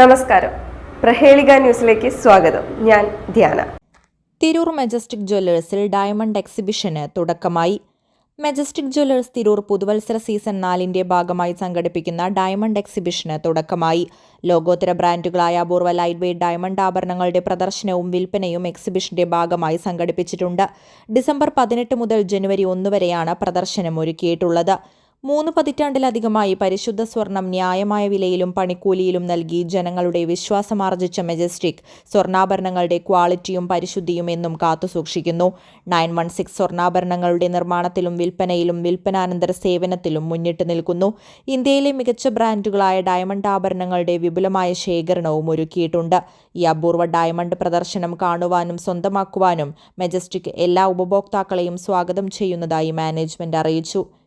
നമസ്കാരം. പ്രഹേളിക ന്യൂസിലേക്ക് സ്വാഗതം. ഞാൻ ധ്യാന. തിരൂർ മെജസ്റ്റിക് ജ്വല്ലേഴ്സിൽ ഡയമണ്ട് എക്സിബിഷന് തുടക്കമായി. മെജസ്റ്റിക് ജ്വല്ലേഴ്സ് തിരൂർ പുതുവത്സര സീസൺ നാലിന്റെ ഭാഗമായി സംഘടിപ്പിക്കുന്ന ഡയമണ്ട് എക്സിബിഷന് തുടക്കമായി. ലോകോത്തര ബ്രാൻഡുകളായ അപൂർവ ലൈറ്റ് വെയ്റ്റ് ഡയമണ്ട് ആഭരണങ്ങളുടെ പ്രദർശനവും വിൽപ്പനയും എക്സിബിഷന്റെ ഭാഗമായി സംഘടിപ്പിച്ചിട്ടുണ്ട്. ഡിസംബർ പതിനെട്ട് മുതൽ ജനുവരി ഒന്ന് വരെയാണ് പ്രദർശനം ഒരുക്കിയിട്ടുള്ളത് മൂന്ന് പതിറ്റാണ്ടിലധികമായി പരിശുദ്ധ സ്വർണം ന്യായമായ വിലയിലും പണിക്കൂലിയിലും നൽകി ജനങ്ങളുടെ വിശ്വാസമാർജിച്ച മെജസ്റ്റിക് സ്വർണാഭരണങ്ങളുടെ ക്വാളിറ്റിയും പരിശുദ്ധിയും എന്നും കാത്തുസൂക്ഷിക്കുന്നു നയൻ വൺ സിക്സ് സ്വർണാഭരണങ്ങളുടെ നിർമ്മാണത്തിലും വിൽപ്പനയിലും വിൽപ്പനാനന്തര സേവനത്തിലും മുന്നിട്ട് നിൽക്കുന്നു. ഇന്ത്യയിലെ മികച്ച ബ്രാൻഡുകളായ ഡയമണ്ട് ആഭരണങ്ങളുടെ വിപുലമായ ശേഖരണവും ഒരുക്കിയിട്ടുണ്ട്. ഈ അപൂർവ ഡയമണ്ട് പ്രദർശനം കാണുവാനും സ്വന്തമാക്കുവാനും മെജസ്റ്റിക് എല്ലാ ഉപഭോക്താക്കളെയും സ്വാഗതം ചെയ്യുന്നതായി മാനേജ്മെന്റ് അറിയിച്ചു.